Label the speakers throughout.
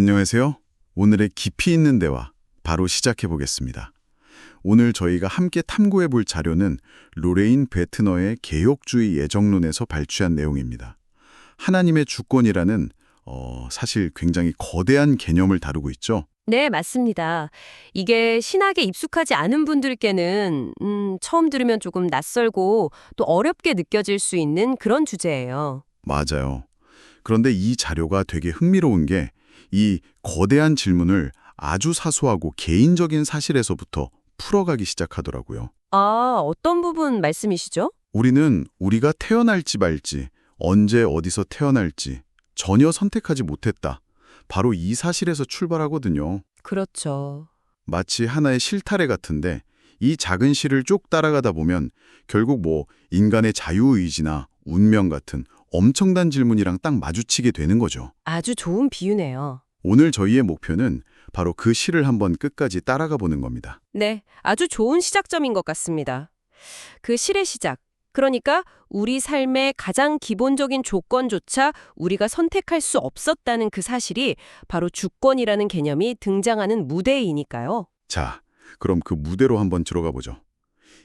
Speaker 1: 안녕하세요. 오늘의 깊이 있는 대화 바로 시작해 보겠습니다. 오늘 저희가 함께 탐구해 볼 자료는 로레인 베트너의 개혁주의 예정론에서 발췌한 내용입니다. 하나님의 주권이라는 어, 사실 굉장히 거대한 개념을 다루고 있죠.
Speaker 2: 네, 맞습니다. 이게 신학에 익숙하지 않은 분들께는 음, 처음 들으면 조금 낯설고 또 어렵게 느껴질 수 있는 그런 주제예요.
Speaker 1: 맞아요. 그런데 이 자료가 되게 흥미로운 게 이 거대한 질문을 아주 사소하고 개인적인 사실에서부터 풀어가기 시작하더라고요.
Speaker 2: 아, 어떤 부분 말씀이시죠?
Speaker 1: 우리는 우리가 태어날지 말지, 언제 어디서 태어날지 전혀 선택하지 못했다. 바로 이 사실에서 출발하거든요.
Speaker 2: 그렇죠.
Speaker 1: 마치 하나의 실타래 같은데 이 작은 실을 쭉 따라가다 보면 결국 뭐 인간의 자유의지나 운명 같은 엄청난 질문이랑 딱 마주치게 되는 거죠.
Speaker 2: 아주 좋은 비유네요.
Speaker 1: 오늘 저희의 목표는 바로 그 실을 한번 끝까지 따라가 보는 겁니다.
Speaker 2: 네, 아주 좋은 시작점인 것 같습니다. 그 실의 시작. 그러니까 우리 삶의 가장 기본적인 조건조차 우리가 선택할 수 없었다는 그 사실이 바로 주권이라는 개념이 등장하는 무대이니까요.
Speaker 1: 자, 그럼 그 무대로 한번 들어가 보죠.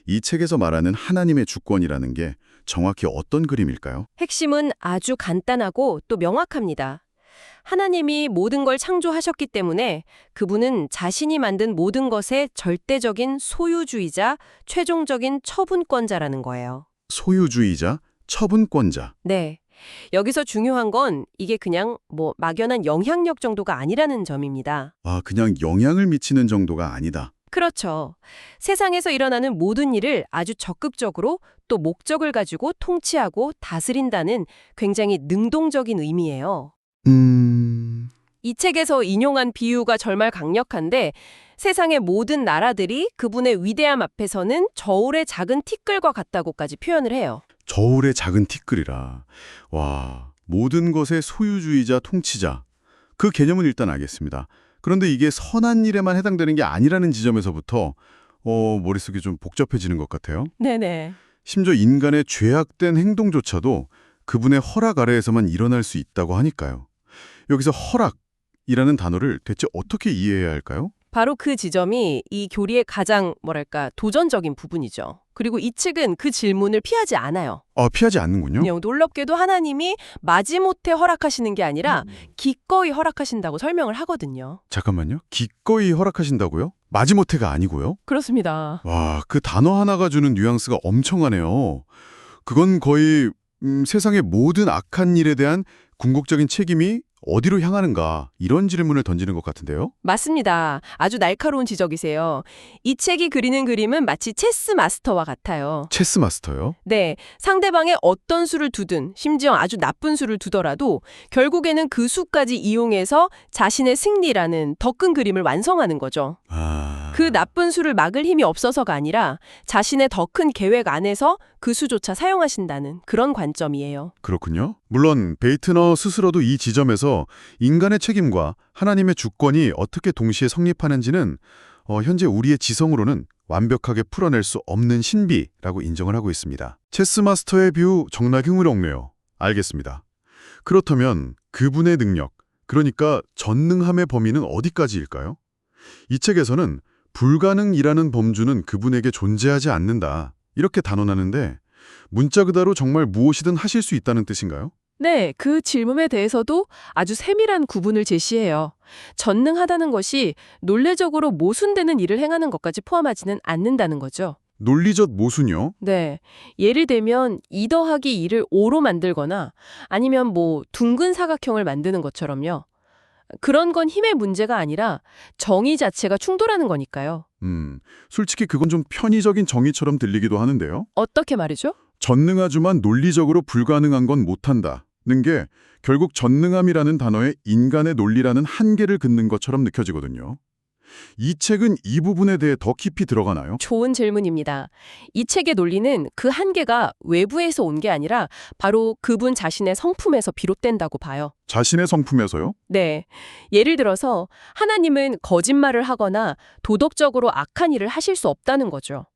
Speaker 1: 이 책에서 말하는 하나님의 주권이라는 게 정확히 어떤 그림일까요?
Speaker 2: 핵심은 아주 간단하고 또 명확합니다. 하나님이 모든 걸 창조하셨기 때문에 그분은 자신이 만든 모든 것의 절대적인 소유주의자, 최종적인 처분권자라는 거예요.
Speaker 1: 소유주의자, 처분권자.
Speaker 2: 네. 여기서 중요한 건 이게 그냥 뭐 막연한 영향력 정도가 아니라는 점입니다.
Speaker 1: 아, 그냥 영향을 미치는 정도가 아니다.
Speaker 2: 그렇죠. 세상에서 일어나는 모든 일을 아주 적극적으로 또 목적을 가지고 통치하고 다스린다는 굉장히 능동적인 의미예요.
Speaker 1: 음...
Speaker 2: 이 책에서 인용한 비유가 정말 강력한데 세상의 모든 나라들이 그분의 위대함 앞에서는 저울의 작은 티끌과 같다고까지 표현을 해요.
Speaker 1: 저울의 작은 티끌이라. 와, 모든 것의 소유주의자, 통치자. 그 개념은 일단 알겠습니다. 그런데 이게 선한 일에만 해당되는 게 아니라는 지점에서부터 어, 머릿속이 좀 복잡해지는 것 같아요.
Speaker 2: 네네.
Speaker 1: 심지어 인간의 죄악된 행동조차도 그분의 허락 아래에서만 일어날 수 있다고 하니까요. 여기서 허락이라는 단어를 대체 어떻게 이해해야 할까요?
Speaker 2: 바로 그 지점이 이 교리의 가장 뭐랄까 도전적인 부분이죠. 그리고 이 책은 그 질문을 피하지 않아요.
Speaker 1: 아, 피하지 않는군요.
Speaker 2: 그냥 놀랍게도 하나님이 마지못해 허락하시는 게 아니라 기꺼이 허락하신다고 설명을 하거든요.
Speaker 1: 잠깐만요. 기꺼이 허락하신다고요? 마지못해가 아니고요?
Speaker 2: 그렇습니다.
Speaker 1: 와, 그 단어 하나가 주는 뉘앙스가 엄청하네요. 그건 거의 음, 세상의 모든 악한 일에 대한 궁극적인 책임이 어디로 향하는가 이런 질문을 던지는 것 같은데요.
Speaker 2: 맞습니다. 아주 날카로운 지적이세요. 이 책이 그리는 그림은 마치 체스 마스터와 같아요.
Speaker 1: 체스 마스터요?
Speaker 2: 네, 상대방의 어떤 수를 두든 심지어 아주 나쁜 수를 두더라도 결국에는 그 수까지 이용해서 자신의 승리라는 더 큰 그림을 완성하는 거죠.
Speaker 1: 아...
Speaker 2: 그 나쁜 수를 막을 힘이 없어서가 아니라 자신의 더 큰 계획 안에서 그 수조차 사용하신다는 그런 관점이에요.
Speaker 1: 그렇군요. 물론 베이트너 스스로도 이 지점에서 인간의 책임과 하나님의 주권이 어떻게 동시에 성립하는지는 어, 현재 우리의 지성으로는 완벽하게 풀어낼 수 없는 신비라고 인정을 하고 있습니다. 체스 마스터의 뷰 정말 흥미롭네요. 알겠습니다. 그렇다면 그분의 능력, 그러니까 전능함의 범위는 어디까지일까요? 이 책에서는 불가능이라는 범주는 그분에게 존재하지 않는다. 이렇게 단언하는데 문자 그대로 정말 무엇이든 하실 수 있다는 뜻인가요?
Speaker 2: 네, 그 질문에 대해서도 아주 세밀한 구분을 제시해요. 전능하다는 것이 논리적으로 모순되는 일을 행하는 것까지 포함하지는 않는다는 거죠.
Speaker 1: 논리적 모순요?
Speaker 2: 네. 예를 들면 2 더하기 2를 5로 만들거나 아니면 뭐 둥근 사각형을 만드는 것처럼요. 그런 건 힘의 문제가 아니라 정의 자체가 충돌하는 거니까요.
Speaker 1: 음, 솔직히 그건 좀 편의적인 정의처럼 들리기도 하는데요.
Speaker 2: 어떻게 말이죠?
Speaker 1: 전능하지만 논리적으로 불가능한 건 못한다는 게 결국 전능함이라는 단어에 인간의 논리라는 한계를 긋는 것처럼 느껴지거든요. 이 책은 이 부분에 대해 더 깊이 들어가나요?
Speaker 2: 좋은 질문입니다. 이 책의 논리는 그 한계가 외부에서 온 게 아니라 바로 그분 자신의 성품에서 비롯된다고 봐요.
Speaker 1: 자신의 성품에서요?
Speaker 2: 네. 예를 들어서 하나님은 거짓말을 하거나 도덕적으로 악한 일을 하실 수 없다는 거죠.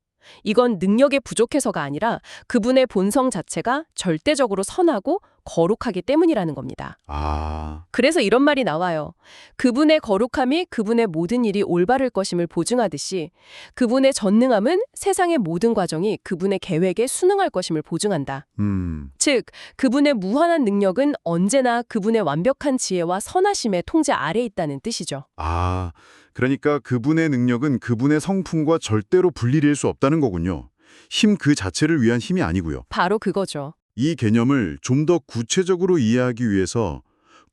Speaker 2: 이건 능력에 부족해서가 아니라 그분의 본성 자체가 절대적으로 선하고 거룩하기 때문이라는 겁니다.
Speaker 1: 아,
Speaker 2: 그래서 이런 말이 나와요. 그분의 거룩함이 그분의 모든 일이 올바를 것임을 보증하듯이 그분의 전능함은 세상의 모든 과정이 그분의 계획에 순응할 것임을 보증한다.
Speaker 1: 음,
Speaker 2: 즉, 그분의 무한한 능력은 언제나 그분의 완벽한 지혜와 선하심의 통제 아래 있다는 뜻이죠.
Speaker 1: 아, 그러니까 그분의 능력은 그분의 성품과 절대로 분리될 수 없다는 거군요. 힘 그 자체를 위한 힘이 아니고요.
Speaker 2: 바로 그거죠.
Speaker 1: 이 개념을 좀 더 구체적으로 이해하기 위해서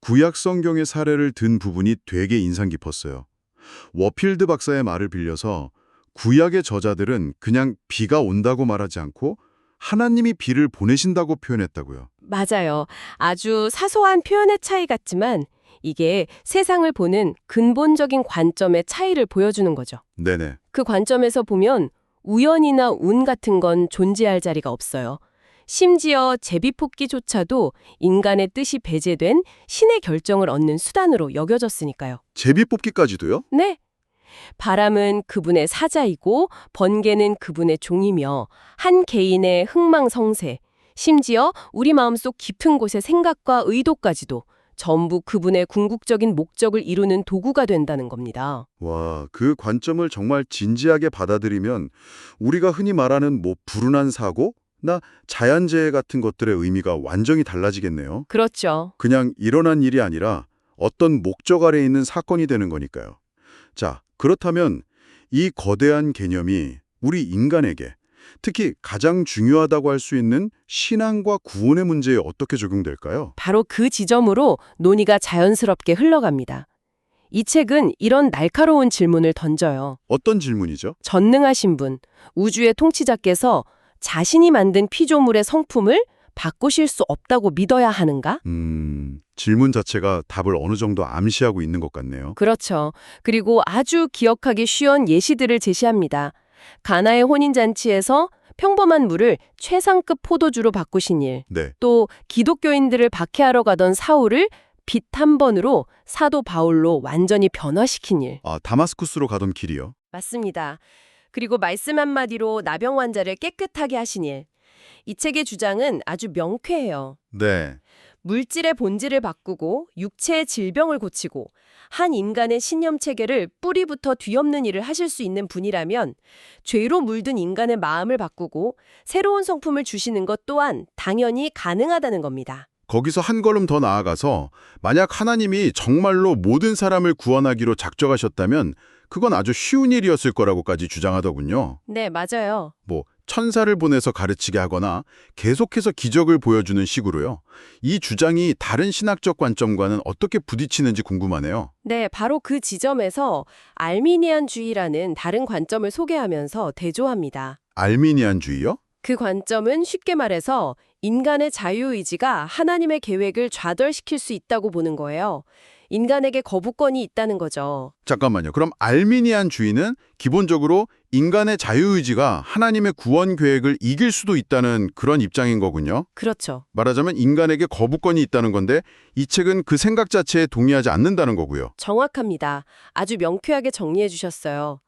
Speaker 1: 구약 성경의 사례를 든 부분이 되게 인상 깊었어요. 워필드 박사의 말을 빌려서 구약의 저자들은 그냥 비가 온다고 말하지 않고 하나님이 비를 보내신다고 표현했다고요.
Speaker 2: 맞아요. 아주 사소한 표현의 차이 같지만 이게 세상을 보는 근본적인 관점의 차이를 보여주는 거죠.
Speaker 1: 네네.
Speaker 2: 그 관점에서 보면 우연이나 운 같은 건 존재할 자리가 없어요. 심지어 제비뽑기조차도 인간의 뜻이 배제된 신의 결정을 얻는 수단으로 여겨졌으니까요.
Speaker 1: 제비 뽑기까지도요?
Speaker 2: 네. 바람은 그분의 사자이고 번개는 그분의 종이며 한 개인의 흥망성쇠, 심지어 우리 마음속 깊은 곳의 생각과 의도까지도 전부 그분의 궁극적인 목적을 이루는 도구가 된다는 겁니다.
Speaker 1: 와, 그 관점을 정말 진지하게 받아들이면 우리가 흔히 말하는 뭐 불운한 사고? 나 자연재해 같은 것들의 의미가 완전히 달라지겠네요.
Speaker 2: 그렇죠.
Speaker 1: 그냥 일어난 일이 아니라 어떤 목적 아래 있는 사건이 되는 거니까요. 자, 그렇다면 이 거대한 개념이 우리 인간에게 특히 가장 중요하다고 할 수 있는 신앙과 구원의 문제에 어떻게 적용될까요?
Speaker 2: 바로 그 지점으로 논의가 자연스럽게 흘러갑니다. 이 책은 이런 날카로운 질문을 던져요.
Speaker 1: 어떤 질문이죠?
Speaker 2: 전능하신 분, 우주의 통치자께서 자신이 만든 피조물의 성품을 바꾸실 수 없다고 믿어야 하는가?
Speaker 1: 음, 질문 자체가 답을 어느 정도 암시하고 있는 것 같네요.
Speaker 2: 그렇죠. 그리고 아주 기억하기 쉬운 예시들을 제시합니다. 가나의 혼인잔치에서 평범한 물을 최상급 포도주로 바꾸신 일,
Speaker 1: 네.
Speaker 2: 또 기독교인들을 박해하러 가던 사울을 빛 한 번으로 사도 바울로 완전히 변화시킨 일.
Speaker 1: 아, 다마스쿠스로 가던 길이요.
Speaker 2: 맞습니다. 그리고 말씀 한마디로 나병 환자를 깨끗하게 하신 일. 이 책의 주장은 아주 명쾌해요.
Speaker 1: 네.
Speaker 2: 물질의 본질을 바꾸고 육체의 질병을 고치고 한 인간의 신념 체계를 뿌리부터 뒤엎는 일을 하실 수 있는 분이라면 죄로 물든 인간의 마음을 바꾸고 새로운 성품을 주시는 것 또한 당연히 가능하다는 겁니다.
Speaker 1: 거기서 한 걸음 더 나아가서 만약 하나님이 정말로 모든 사람을 구원하기로 작정하셨다면 그건 아주 쉬운 일이었을 거라고까지 주장하더군요.
Speaker 2: 네, 맞아요.
Speaker 1: 뭐 천사를 보내서 가르치게 하거나 계속해서 기적을 보여주는 식으로요. 이 주장이 다른 신학적 관점과는 어떻게 부딪히는지 궁금하네요.
Speaker 2: 네, 바로 그 지점에서 알미니안주의라는 다른 관점을 소개하면서 대조합니다.
Speaker 1: 알미니안주의요?
Speaker 2: 그 관점은 쉽게 말해서 인간의 자유의지가 하나님의 계획을 좌절시킬 수 있다고 보는 거예요. 인간에게 거부권이 있다는 거죠.
Speaker 1: 잠깐만요. 그럼 알미니안 주의는 기본적으로 인간의 자유의지가 하나님의 구원 계획을 이길 수도 있다는 그런 입장인 거군요.
Speaker 2: 그렇죠.
Speaker 1: 말하자면 인간에게 거부권이 있다는 건데 이 책은 그 생각 자체에 동의하지 않는다는 거고요.
Speaker 2: 정확합니다. 아주 명쾌하게 정리해 주셨어요.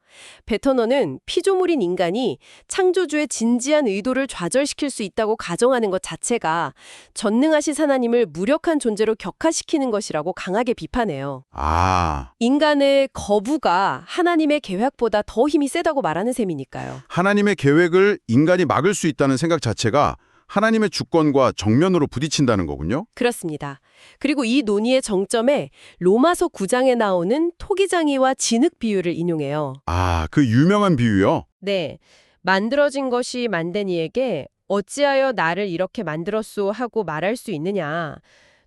Speaker 2: 베터너는 피조물인 인간이 창조주의 진지한 의도를 좌절시킬 수 있다고 가정하는 것 자체가 전능하신 하나님을 무력한 존재로 격화시키는 것이라고 강하게 비판해요.
Speaker 1: 아,
Speaker 2: 인간의 거부가 하나님의 계획보다 더 힘이 세다고 말하는 셈이니까요.
Speaker 1: 하나님의 계획을 인간이 막을 수 있다는 생각 자체가 하나님의 주권과 정면으로 부딪힌다는 거군요.
Speaker 2: 그렇습니다. 그리고 이 논의의 정점에 로마서 9장에 나오는 토기장이와 진흙 비유를 인용해요.
Speaker 1: 아, 그 유명한 비유요.
Speaker 2: 네. 만들어진 것이 만든 이에게 어찌하여 나를 이렇게 만들었소 하고 말할 수 있느냐.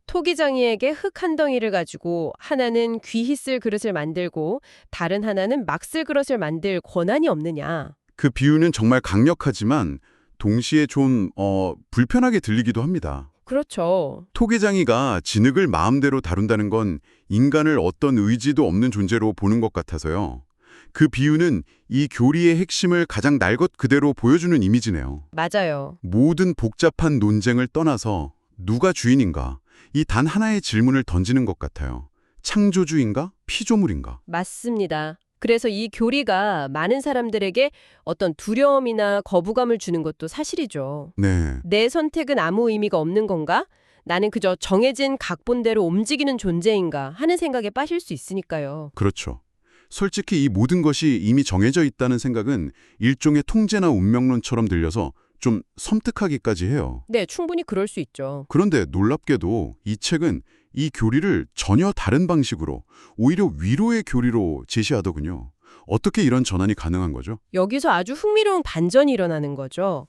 Speaker 2: 토기장이에게 흙 한 덩이를 가지고 하나는 귀히 쓸 그릇을 만들고 다른 하나는 막 쓸 그릇을 만들 권한이 없느냐.
Speaker 1: 그 비유는 정말 강력하지만 동시에 좀 어, 불편하게 들리기도 합니다.
Speaker 2: 그렇죠.
Speaker 1: 토기장이가 진흙을 마음대로 다룬다는 건 인간을 어떤 의지도 없는 존재로 보는 것 같아서요. 그 비유는 이 교리의 핵심을 가장 날 것 그대로 보여주는 이미지네요.
Speaker 2: 맞아요.
Speaker 1: 모든 복잡한 논쟁을 떠나서 누가 주인인가 이 단 하나의 질문을 던지는 것 같아요. 창조주인가? 피조물인가?
Speaker 2: 맞습니다. 그래서 이 교리가 많은 사람들에게 어떤 두려움이나 거부감을 주는 것도 사실이죠.
Speaker 1: 네.
Speaker 2: 내 선택은 아무 의미가 없는 건가? 나는 그저 정해진 각본대로 움직이는 존재인가 하는 생각에 빠질 수 있으니까요.
Speaker 1: 그렇죠. 솔직히 이 모든 것이 이미 정해져 있다는 생각은 일종의 통제나 운명론처럼 들려서 좀 섬뜩하기까지 해요.
Speaker 2: 네, 충분히 그럴 수 있죠.
Speaker 1: 그런데 놀랍게도 이 책은 이 교리를 전혀 다른 방식으로 오히려 위로의 교리로 제시하더군요. 어떻게 이런 전환이 가능한 거죠?
Speaker 2: 여기서 아주 흥미로운 반전이 일어나는 거죠.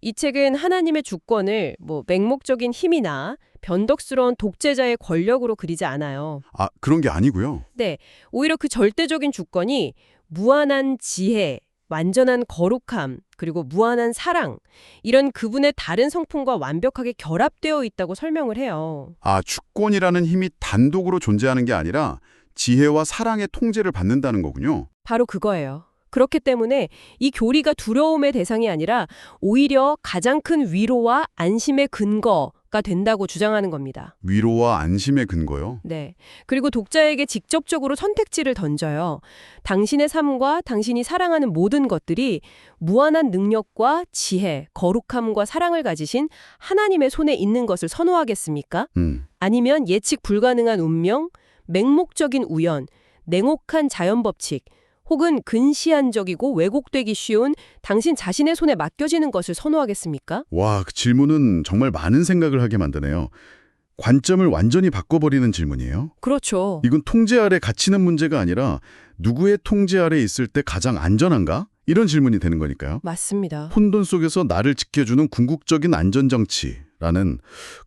Speaker 2: 이 책은 하나님의 주권을 뭐 맹목적인 힘이나 변덕스러운 독재자의 권력으로 그리지 않아요.
Speaker 1: 아, 그런 게 아니고요.
Speaker 2: 네, 오히려 그 절대적인 주권이 무한한 지혜, 완전한 거룩함, 그리고 무한한 사랑, 이런 그분의 다른 성품과 완벽하게 결합되어 있다고 설명을 해요.
Speaker 1: 아, 주권이라는 힘이 단독으로 존재하는 게 아니라 지혜와 사랑의 통제를 받는다는 거군요.
Speaker 2: 바로 그거예요. 그렇기 때문에 이 교리가 두려움의 대상이 아니라 오히려 가장 큰 위로와 안심의 근거 가 된다고 주장하는 겁니다.
Speaker 1: 위로와 안심의 근거요.
Speaker 2: 네. 그리고 독자에게 직접적으로 선택지를 던져요. 당신의 삶과 당신이 사랑하는 모든 것들이 무한한 능력과 지혜, 거룩함과 사랑을 가지신 하나님의 손에 있는 것을 선호하겠습니까?
Speaker 1: 음.
Speaker 2: 아니면 예측 불가능한 운명, 맹목적인 우연, 냉혹한 자연 법칙, 혹은 근시안적이고 왜곡되기 쉬운 당신 자신의 손에 맡겨지는 것을 선호하겠습니까?
Speaker 1: 와, 그 질문은 정말 많은 생각을 하게 만드네요. 관점을 완전히 바꿔버리는 질문이에요.
Speaker 2: 그렇죠.
Speaker 1: 이건 통제 아래 갇히는 문제가 아니라 누구의 통제 아래 있을 때 가장 안전한가? 이런 질문이 되는 거니까요.
Speaker 2: 맞습니다.
Speaker 1: 혼돈 속에서 나를 지켜주는 궁극적인 안전정치 라는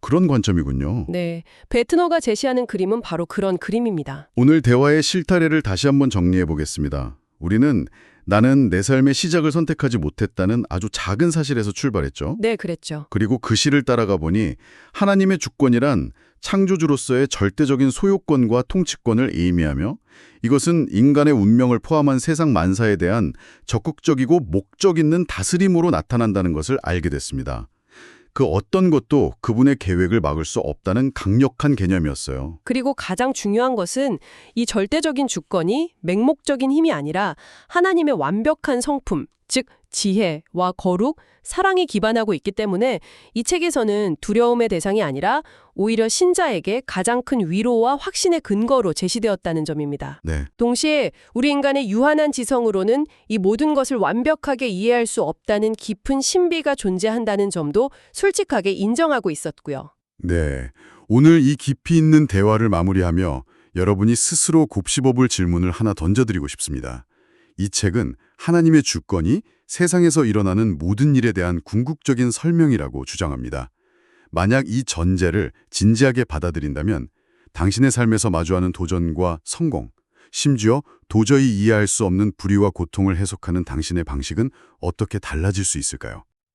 Speaker 1: 그런 관점이군요.
Speaker 2: 네. 베트너가 제시하는 그림은 바로 그런 그림입니다.
Speaker 1: 오늘 대화의 실타래를 다시 한번 정리해 보겠습니다. 우리는 나는 내 삶의 시작을 선택하지 못했다는 아주 작은 사실에서 출발했죠.
Speaker 2: 네, 그랬죠.
Speaker 1: 그리고 그 시를 따라가 보니 하나님의 주권이란 창조주로서의 절대적인 소유권과 통치권을 의미하며 이것은 인간의 운명을 포함한 세상 만사에 대한 적극적이고 목적 있는 다스림으로 나타난다는 것을 알게 됐습니다. 그 어떤 것도 그분의 계획을 막을 수 없다는 강력한 개념이었어요.
Speaker 2: 그리고 가장 중요한 것은 이 절대적인 주권이 맹목적인 힘이 아니라 하나님의 완벽한 성품, 즉 지혜와 거룩, 사랑에 기반하고 있기 때문에 이 책에서는 두려움의 대상이 아니라 오히려 신자에게 가장 큰 위로와 확신의 근거로 제시되었다는 점입니다.
Speaker 1: 네.
Speaker 2: 동시에 우리 인간의 유한한 지성으로는 이 모든 것을 완벽하게 이해할 수 없다는 깊은 신비가 존재한다는 점도 솔직하게 인정하고 있었고요.
Speaker 1: 네. 오늘 이 깊이 있는 대화를 마무리하며 여러분이 스스로 곱씹어볼 질문을 하나 던져드리고 싶습니다. 이 책은 하나님의 주권이 세상에서 일어나는 모든 일에 대한 궁극적인 설명이라고 주장합니다. 만약 이 전제를 진지하게 받아들인다면 당신의 삶에서 마주하는 도전과 성공, 심지어 도저히 이해할 수 없는 불의와 고통을 해석하는 당신의 방식은 어떻게 달라질 수 있을까요?